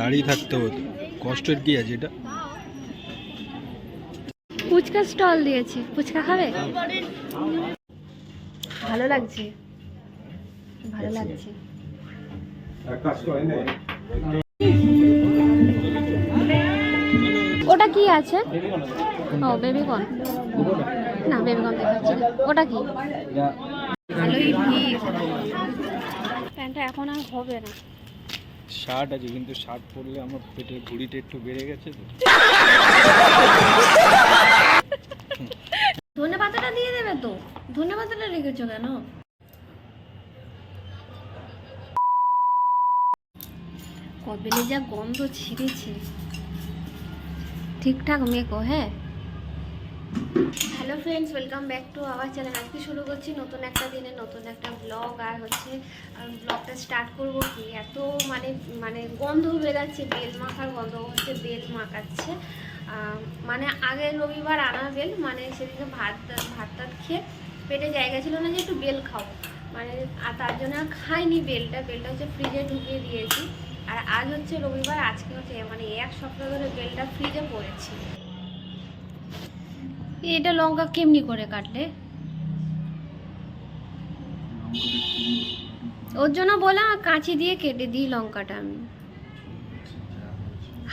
দাঁড়িয়ে থাকতে হতো। কষ্টের কি আছে এটা? ফুচকা স্টল দিয়েছে। ফুচকা খাবে? ভালো লাগছে। ভালো লাগছে। ওটা কি আছে? ও বেবি কর্ন না বেবি কর্ন দেখাচ্ছি ওটা কি? ভালোই ভিড়। প্যান্টটা এখন আর হবে না। শার্ট আছে, কিন্তু শার্ট পরলে আমার পেটের ভুঁড়িটা একটু বেড়ে গেছে তো। ধনে পাতাটা দিয়ে দেবে তো? ধনে পাতাটা রেখেছো কেন? কবেলে যা গন্ধ ছিঁড়েছে। ঠিকঠাক মেকো হ্যাঁ? Hello friends welcome back to our channel আজকে শুরু করছি নতুন একটা দিনে, নতুন একটা ব্লগ আর হচ্ছে ব্লগটা স্টার্ট করব কি? এত মানে মানে গন্ধ বেরাচ্ছে, বেল মাখার গন্ধ হচ্ছে, বেল মাখাচ্ছে। মানে আগের রবিবার আনা বেল মানে সেদিকে ভাত ভাত টাত খেয়ে পেটে জায়গা ছিল না যে একটু বেল খাব। মানে আর তার জন্য খাইনি বেলটা। বেলটা হচ্ছে ফ্রিজে ঢুকিয়ে দিয়েছি। আর আজ হচ্ছে রবিবার, আজকে হচ্ছে মানে এক সপ্তাহ ধরে বেলটা ফ্রিজে পড়েছে। এটা লঙ্কা কেমনি করে কাটলে? ওর জন্য বললাম কাঁচি দিয়ে কেটে দিই লঙ্কাটা আমি।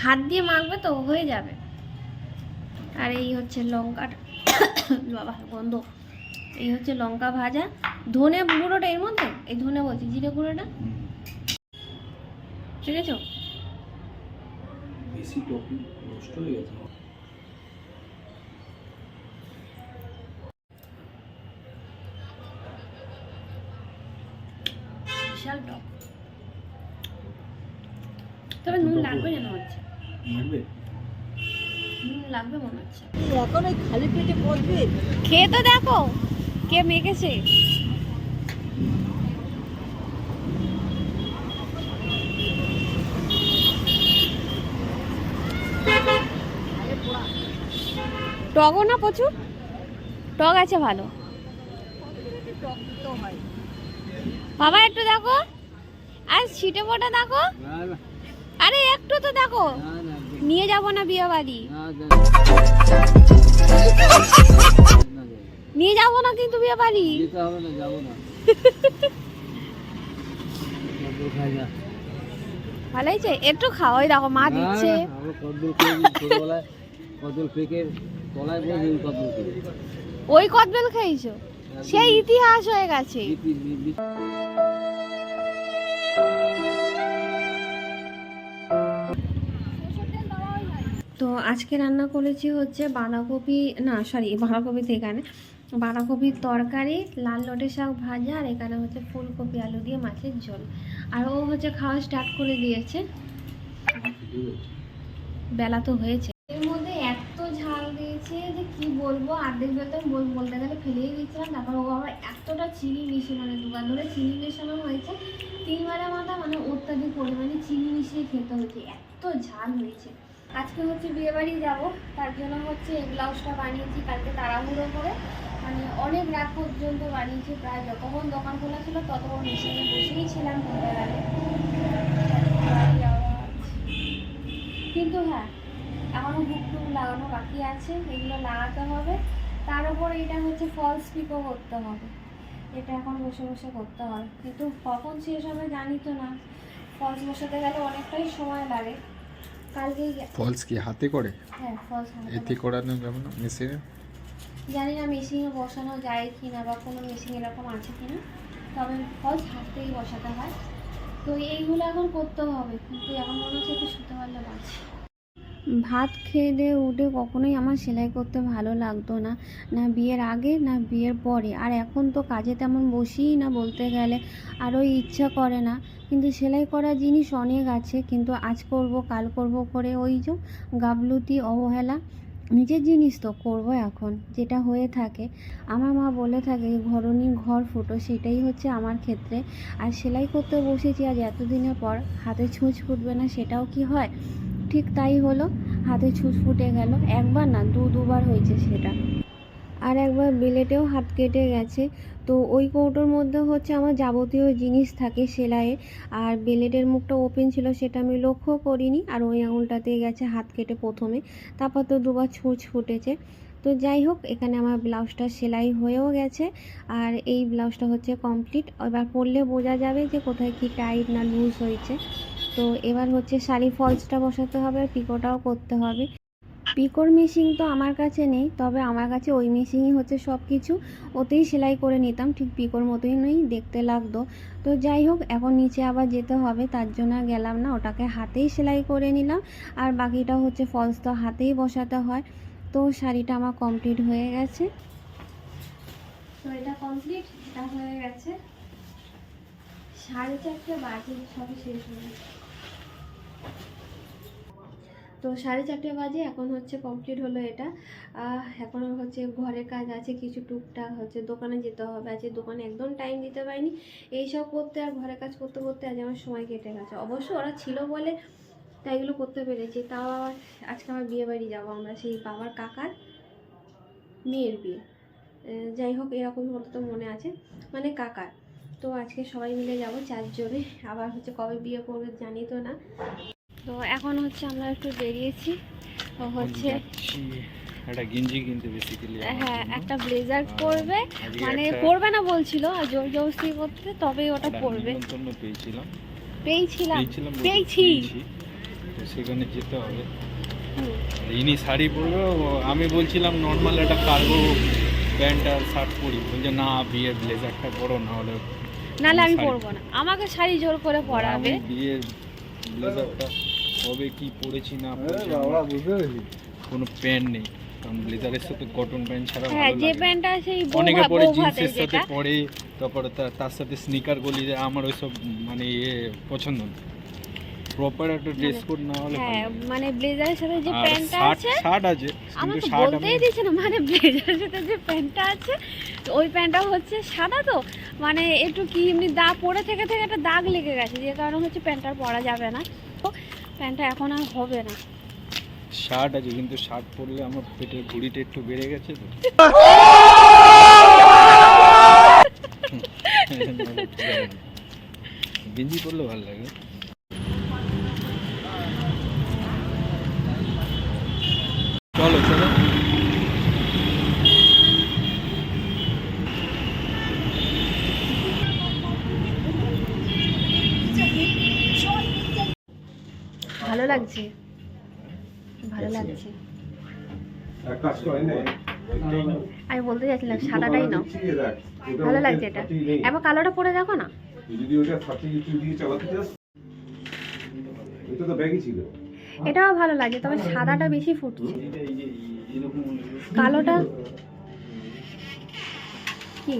হাত দিয়ে মাখবে তো হয়ে যাবে। আর এই হচ্ছে লঙ্কাটা। বাবা গন্ধ। এই হচ্ছে লঙ্কা ভাজা। ধনে গুঁড়োটা এর মধ্যে? এই ধনে বলছি জিরে গুঁড়োটা? ঠিক আছে বেশি টপি নষ্ট হয়ে গেছে। লাগবে মনে হচ্ছে। এখন ওই খালি পেটে বলবে খেয়ে তো দেখো কে মেখেছে? টকও না প্রচুর? টক আছে ভালো। বাবা একটু দেখো। আর ছিটে ফোটা দেখো। আরে একটু তো দেখো। নিয়ে যাব না বিয়ে বাড়ি? নিয়ে যাব না কিন্তু বিয়ে বাড়ি? ভালো হয়েছে। একটু খাওয়াই দেখো মা দিচ্ছে। ওই কদবেল খেয়েছো। সেই ইতিহাস হয়ে গেছে। তো আজকে রান্না করেছি হচ্ছে বাঁধাকপি, না সরি বাঁধাকপি এখানে। বাঁধাকপির তরকারি, লাল লটে শাক ভাজা, আর এখানে হচ্ছে ফুলকপি, আলু দিয়ে মাছের ঝোল। আর ও হচ্ছে খাওয়া স্টার্ট করে দিয়েছে। বেলা তো হয়েছে। এর মধ্যে এত ঝাল দিয়েছে যে কি বলব? অর্ধেক বেলা তো বল- বলতে গেলে ফেলেই দিয়েছিলাম। তারপর ও আবার এতটা চিনি মিশিয়ে মানে দোকান ধরে চিনি মেশানো হয়েছে। তিনবারের মাথা মানে অত্যাধিক পরিমাণে চিনি মিশিয়ে খেতে হয়েছে। এত ঝাল হয়েছে। আজকে হচ্ছে বিয়ে বাড়ি যাব, তার জন্য হচ্ছে এই ব্লাউজটা বানিয়েছি, কালকে তাড়াহুড়ো করে। মানে অনেক রাত পর্যন্ত বানিয়েছি, প্রায় যতক্ষণ দোকান খোলা ছিল ততক্ষণ মেশিনে বসেই ছিলাম বলতে। কিন্তু হ্যাঁ এখনও হুক টুক লাগানো বাকি আছে, এগুলো লাগাতে হবে। তার উপর এটা হচ্ছে ফলস পিকও করতে হবে। এটা এখন বসে বসে করতে হয়। কিন্তু কখন শেষ হবে জানি তো না। ফলস বসাতে গেলে অনেকটাই সময় লাগে। ফলস কি? হাতে করে? হ্যাঁ ফলস এতে করানো যাবে না মেশিনে জানি না মেশিনে বসানো যায় কি না বা কোনো মেশিন এরকম আছে কি না তবে ফলস হাতেই বসাতে হয়। তো এইগুলো এখন করতে হবে কিন্তু এখন মনে হচ্ছে একটু শুতে পারলে বাঁচি ভাত খেয়ে দিয়ে উঠে কখনোই আমার সেলাই করতে ভালো লাগতো না না বিয়ের আগে, না বিয়ের পরে। আর এখন তো কাজে তেমন বসিই না বলতে গেলে, আর ওই ইচ্ছা করে না। কিন্তু সেলাই করা জিনিস অনেক আছে, কিন্তু আজ করব, কাল করব করে ওই যে গাবলুতি, অবহেলা, নিজের জিনিস তো করব এখন, যেটা হয়ে থাকে। আমার মা বলে থাকে ঘরণী ঘর ফুটো, সেটাই হচ্ছে আমার ক্ষেত্রে। আর সেলাই করতে বসেছি আজ এতদিনের পর, হাতে ছুঁচ ফুটবে না, সেটাও কি হয়? ঠিক তাই হলো, হাতে ছুঁচ ফুটে গেল। একবার না, দু দুবার হয়েছে সেটা। আর একবার বিলেটেও হাত কেটে গেছে। তো ওই কৌটোর মধ্যে হচ্ছে আমার যাবতীয় জিনিস থাকে সেলাইয়ের। আর বেলেটের মুখটা ওপেন ছিল সেটা আমি লক্ষ্য করিনি। আর ওই আঙুলটাতে গেছে হাত কেটে প্রথমে। তারপর তো দুবার ছুঁচ ফুটেছে। তো যাই হোক, এখানে আমার ব্লাউজটা সেলাই হয়েও গেছে। আর এই ব্লাউজটা হচ্ছে কমপ্লিট এবার পরলে বোঝা যাবে যে কোথায় কি টাইট না লুজ হয়েছে। তো এবার হচ্ছে শাড়ি ফলসটা বসাতে হবে, পিকোটাও করতে হবে। পিকোর মেশিন তো আমার কাছে নেই, তবে আমার কাছে ওই মেশিনই হচ্ছে সব কিছু ওতেই সেলাই করে নিতাম, ঠিক পিকোর মতোই নেই, দেখতে লাগতো। তো যাই হোক, এখন নিচে আবার যেতে হবে, তার জন্য গেলাম না, ওটাকে হাতেই সেলাই করে নিলাম। আর বাকিটা হচ্ছে ফলস তো হাতেই বসাতে হয়। তো শাড়িটা আমার কমপ্লিট হয়ে গেছে। তো এটা কমপ্লিট এটা হয়ে গেছে। সাড়ে চারটে বাজে, সবই শেষ হয়ে গেছে। তো সাড়ে চারটে বাজে, এখন হচ্ছে কমপ্লিট হলো এটা। এখন হচ্ছে ঘরের কাজ আছে, কিছু টুকটাক হচ্ছে দোকানে যেতে হবে। আজকে দোকানে একদম টাইম দিতে পারিনি। এইসব করতে আর ঘরের কাজ করতে করতে আজ আমার সময় কেটে গেছে। অবশ্য ওরা ছিল বলে তাই এগুলো করতে পেরেছি। তাও আবার আজকে আমার বিয়ে বাড়ি যাব আমরা, সেই বাবার কাকার মেয়ের বিয়ে। যাই হোক, এরকম হলো তো মনে আছে। মানে কাকার। তো আজকে সবাই মিলে যাব চারজনে। আবার হচ্ছে কবে বিয়ে করবে জানি তো না। তো এখন হচ্ছে আমরা একটু বেরিয়েছি। হচ্ছে একটা গেঞ্জি কিনতে বেসিক্যালি হ্যাঁ একটা ব্লেজার পরবে। মানে পরবে না বলছিল আর জোর জবরদস্তি করতে তবেই ওটা পরবে। পেয়েছিলাম। পেয়েছি। তো সেখানে যেতে হবে। ইনি শাড়ি পরবে আমি বলছিলাম নর্মাল একটা কার্গো প্যান্ট আর শার্ট পরি। বলছে না বিয়ের ব্লেজারটা পরো না হলে নাহলে আমি পরবো না। আমাকে শাড়ি জোর করে পরাবে। বিয়ের ব্লেজারটা কবে কি পরেছি না পরেছি আমার কোনো প্যান্ট নেই। কারণ ব্লেজারের সাথে কটন প্যান্ট ছাড়া হ্যাঁ যে। প্যান্টটা সেই অনেকে পরে জিন্সের সাথে পরে তারপরে তার সাথে স্নিকার গলি যায় আমার ওইসব মানে ইয়ে পছন্দ না। প্রপার একটা ড্রেস কোড না হলে হ্যাঁ মানে ব্লেজারের সাথে যে প্যান্টটা আছে শার্ট আছে আমার কিন্তু তো শার্ট আমি বলতেই দিচ্ছে না মানে ব্লেজারের সাথে যে প্যান্টটা আছে ওই প্যান্টটা হচ্ছে সাদা তো মানে একটু কি এমনি দাগ পরে থেকে থেকে একটা দাগ লেগে গেছে যে কারণে হচ্ছে প্যান্টটা আর পরা যাবে না। তো প্যান্টটা এখন আর হবে না। শার্ট আছে, কিন্তু শার্ট পরলে আমার পেটের ভুঁড়িটা একটু বেড়ে গেছে তো। গেঞ্জি পরলে ভালো লাগে। চলো চলো ভালো লাগছে। ভালো লাগছে। আমি বলতে চাইছিলাম সাদাটাই নাও। ভালো লাগছে এটা। এবার কালোটা পরে দেখো না। এটাও ভালো লাগছে তবে সাদাটা বেশি ফুটছে। কালোটা কি?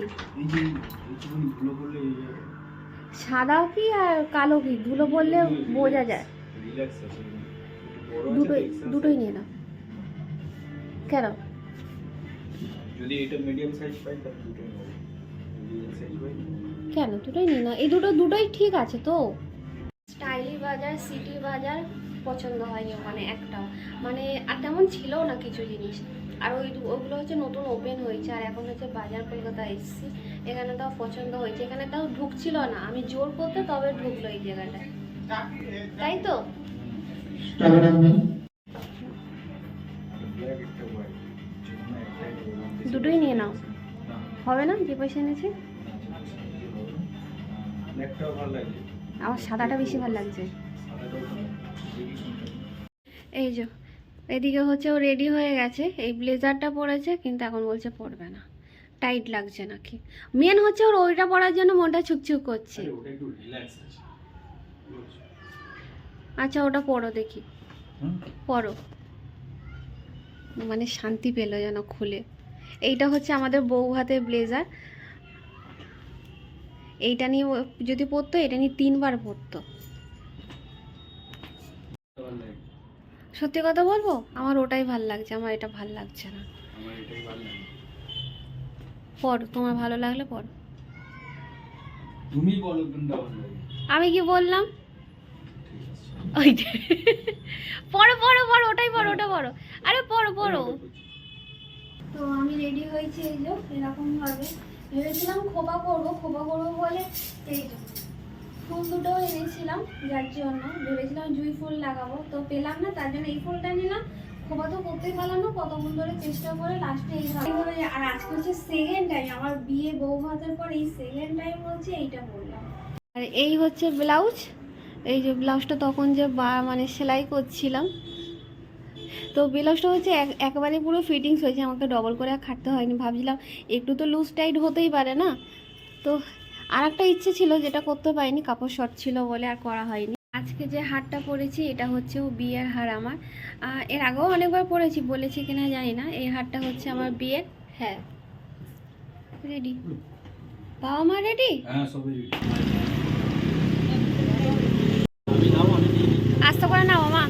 সাদা কি আর কালো কি? ধুলো বললে বোঝা যায়। দুটোই দুটোই নিয়ে নাও। কেন? যদি এটা মিডিয়াম সাইজ পাই তাহলে দুটো নেব। মিডিয়াম সাইজ পাই। কেন? দুটোই নিয়ে নাও। এই দুটো দুটোই ঠিক আছে তো? স্টাইলি বাজার সিটি বাজার পছন্দ হয়নি ওখানে একটাও। মানে আর তেমন ছিল না কিছু জিনিস। আর ওই ওগুলো হচ্ছে নতুন ওপেন হয়েছে আর এখন হচ্ছে বাজার কলকাতা এসেছি। এখানে তাও পছন্দ হয়েছে। এখানে তাও ঢুকছিল না। আমি জোর করতে তবে ঢুকলো এই জায়গাটায়। তাই তো দুটোই নিয়ে নাও। হবে না? যে পয়সা এনেছে? আমার সাদাটা বেশি ভালো লাগছে। এই যে, এদিকে হচ্ছে ও রেডি হয়ে গেছে। এই ব্লেজারটা পরেছে, কিন্তু এখন বলছে পরবে না। টাইট লাগছে নাকি। মেন হচ্ছে ওর ওইটা পরার জন্য মনটা ছুকছুক করছে আরে ওটা একটু রিল্যাক্স আছে আচ্ছা ওটা পড়ো দেখি? পরো মানে শান্তি পেল যেন খুলে। এইটা হচ্ছে আমাদের বউ হাতের ব্লেজার। এইটা নিয়ে যদি পরতো এটা নিয়ে তিনবার পরতো সত্যি কথা বলব? আমার ওটাই ভালো লাগছে আমার এটা ভালো লাগছে না। পড়ো তোমার ভালো লাগলে পড়ো। তুমি বলো কোনটা ভালো লাগে। আমি কি বললাম? ওইটা পড়ো পড়ো পড়ো, ওটাই পড়ো, ওটা পড়ো। আরে পড়ো পড়ো। তো আমি রেডি হয়েছি এই যে এরকম ভাবে ভেবেছিলাম খোপা করব খোপা করব বলে এই যে, ফুল দুটো এনেছিলাম যার জন্য। ভেবেছিলাম জুঁই ফুল লাগাবো। তো পেলাম না, তার জন্য এই ফুলটা নিলাম। খোপা তো করতেই পারলাম না, কতক্ষণ ধরে চেষ্টা করে লাস্টে এইভাবে। আর আজকে হচ্ছে সেকেন্ড টাইম আমার বিয়ে বউ ভাতের পর এই সেকেন্ড টাইম হচ্ছে এইটা বললাম। আর এই হচ্ছে ব্লাউজ। এই যে ব্লাউজটা তখন যে বা মানে সেলাই করছিলাম। তো ব্লাউজটা হচ্ছে এক- একেবারে পুরো ফিটিংস হয়েছে আমাকে ডবল করে আর খাটতে হয়নি। ভাবছিলাম একটু তো লুজ টাইট হতেই পারে না? তো আর একটা ইচ্ছে ছিল যেটা করতে পারিনি কাপড় শর্ট ছিল বলে আর করা হয়নি। আজকে যে হারটা পরেছি এটা হচ্ছে ও বিয়ের হার আমার। এর আগেও অনেকবার পরেছি বলেছি কিনা জানি না। এই হারটা হচ্ছে আমার বিয়ের। হ্যাঁ। রেডি বাবা মা রেডি হ্যাঁ সবই রেডি আমি নাও আমি নিয়ে নিই। আস্তে করে না মামা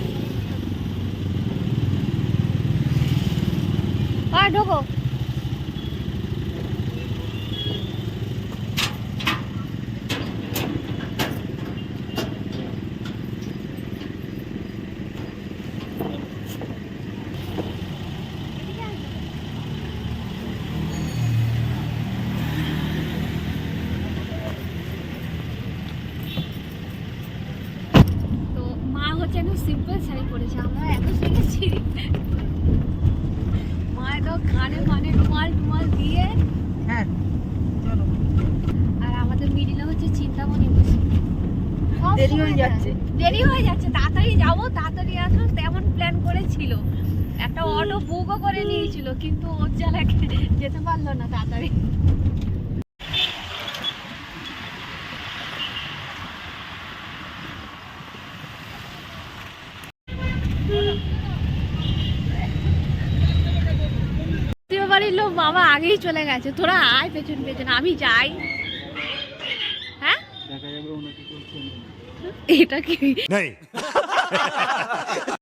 সিম্পল শাড়ি পরেছে আমরা এত শিখেছি। মা একদম কানে কানে রুমাল টুমাল দিয়ে। হ্যাঁ চলো। আর আমাদের মিডিলে হচ্ছে চিন্তামণি বসে। দেরি হয়ে যাচ্ছে। দেরি হয়ে যাচ্ছে তাড়াতাড়ি যাব তাড়াতাড়ি আসব তেমন প্ল্যান করেছিল। একটা অটো বুকও করে নিয়েছিল কিন্তু ওর জ্বালাকে যেতে পারল না তাড়াতাড়ি। বাবা আগেই চলে গেছে। তোরা আয় পেছন পেছন আমি যাই। হ্যাঁ? এটা কি?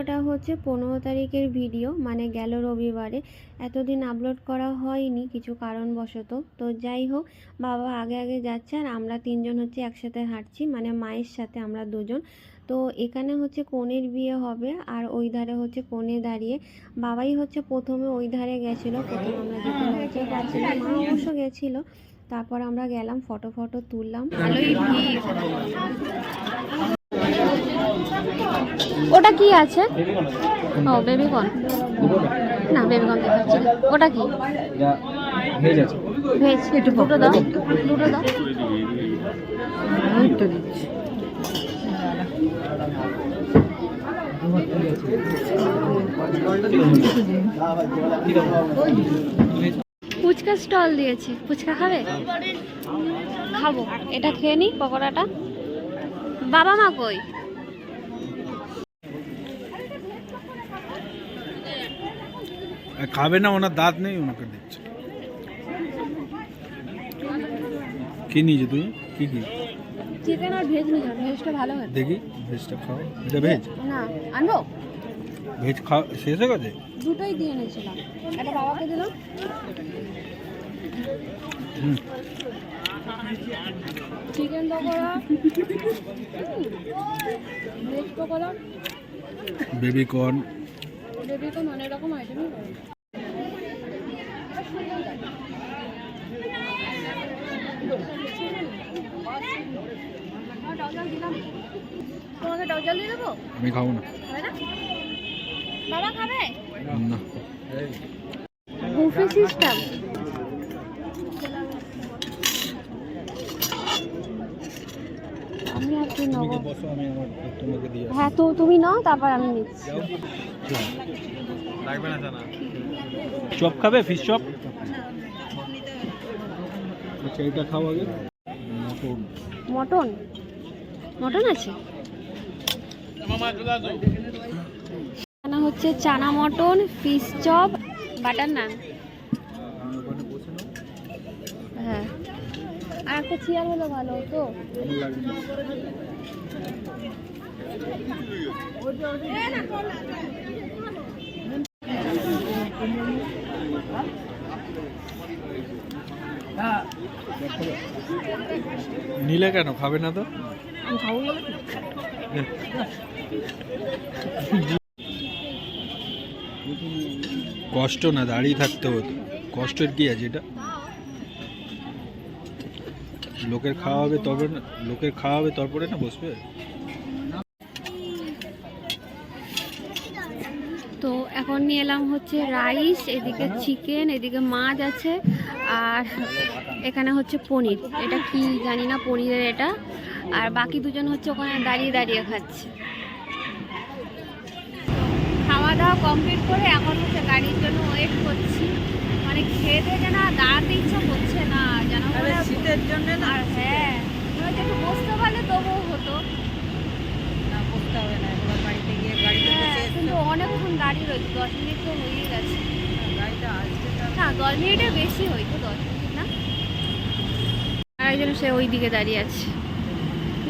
ভিডিওটা হচ্ছে পনেরো তারিখের ভিডিও মানে গেল রবিবারে। এতদিন আপলোড করা হয়নি, কিছু কারণবশত। তো যাই হোক, বাবা আগে আগে যাচ্ছে আর আমরা তিনজন হচ্ছে একসাথে হাঁটছি মানে মায়ের সাথে আমরা দুজন। তো এখানে হচ্ছে কনের বিয়ে হবে আর ওই ধারে হচ্ছে কনে দাঁড়িয়ে। বাবাই হচ্ছে প্রথমে ওই ধারে গেছিল, প্রথমে আমরা অবশ্য গেছিল। তারপর আমরা গেলাম ফটো ফটো তুললাম ওটা কি আছে? ও বেবিকর্ন না বেবিকর্ন দেখাচ্ছি ওটা কি? এটা ভেজ আছে ভেজ একটু দুটো দাও। দুটো দাও। তো দিচ্ছি। ফুচকা স্টল দিয়েছে। ফুচকা খাবে? খাব। এটা খেয়ে নি পকোড়াটা? বাবা মা কই? খাবে না ওনার দাঁত নেই ওনাকে দিচ্ছে। কি নিয়েছে তুমি কি কি? চিকেন আর ভেজ নিয়ে ভেজটা ভালো হয় দেখি ভেজটা খাও। এটা ভেজ না আনব? ভেজ খাও শেষ হয়ে গেছে? দুটোই দিয়ে নিয়েছিলাম একটা বাবাকে দিলাম। হুম। Chicken pakora veg pakora baby corn baby তো অনেক রকম আইটেমই করে। তোমাকে টক জল দিয়ে দেবো? আমি খাব না। বাবা খাবে? না। বুফে সিস্টেম আমি আর কি নেব। হ্যাঁ তো তুমি নাও তারপর আমি নিচ্ছি। লাগবে না জানা। চপ খাবে? Fish chop? আচ্ছা এটা খাও আগে। মটন। মটন? মটন আছে? হচ্ছে চানা mutton fish chop butter naan ওখানে বসে নাও হ্যাঁ আর একটা চেয়ার হলে ভালো আমার নিলে কেন? খাবে না তো? কষ্ট না, দাঁড়িয়ে থাকতে হতো কষ্টের কি আছে এটা? লোকের খাওয়া হবে, তবে লোকের খাওয়া হবে, তারপরে না বসবে? তো এখন নিয়ে এলাম হচ্ছে রাইস, এদিকে চিকেন, এদিকে মাছ আছে, আর এখানে হচ্ছে পনির। এটা কি জানি না, পনিরের এটা। আর বাকি দুজন হচ্ছে ওখানে দাঁড়িয়ে দাঁড়িয়ে খাচ্ছে। খাওয়া দাওয়া কমপ্লিট করে এখন হচ্ছে গাড়ির জন্য ওয়েট করছি। মানে খেয়ে থেকে না দাঁড়াতে ইচ্ছা করছে না যেন আরে শীতের জন্য না? আর হ্যাঁ মনে একটু বসতে পারলে তবুও হতো। না বসতে হবে না একবার বাড়িতে গিয়ে গাড়িতে হ্যাঁ, বসে কিন্তু অনেকক্ষণ দাঁড়িয়ে রয়েছে দশ মিনিট তো হয়ে গেছে। গাড়িটা আসতে না দশ মিনিটের বেশি হয়তো দশ মিনিট না। আর একজন সে ওই দিকে দাঁড়িয়ে আছে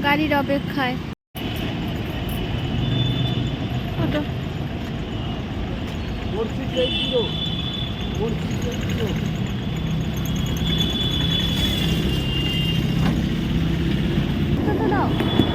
গাড়ির অপেক্ষায়। ওটো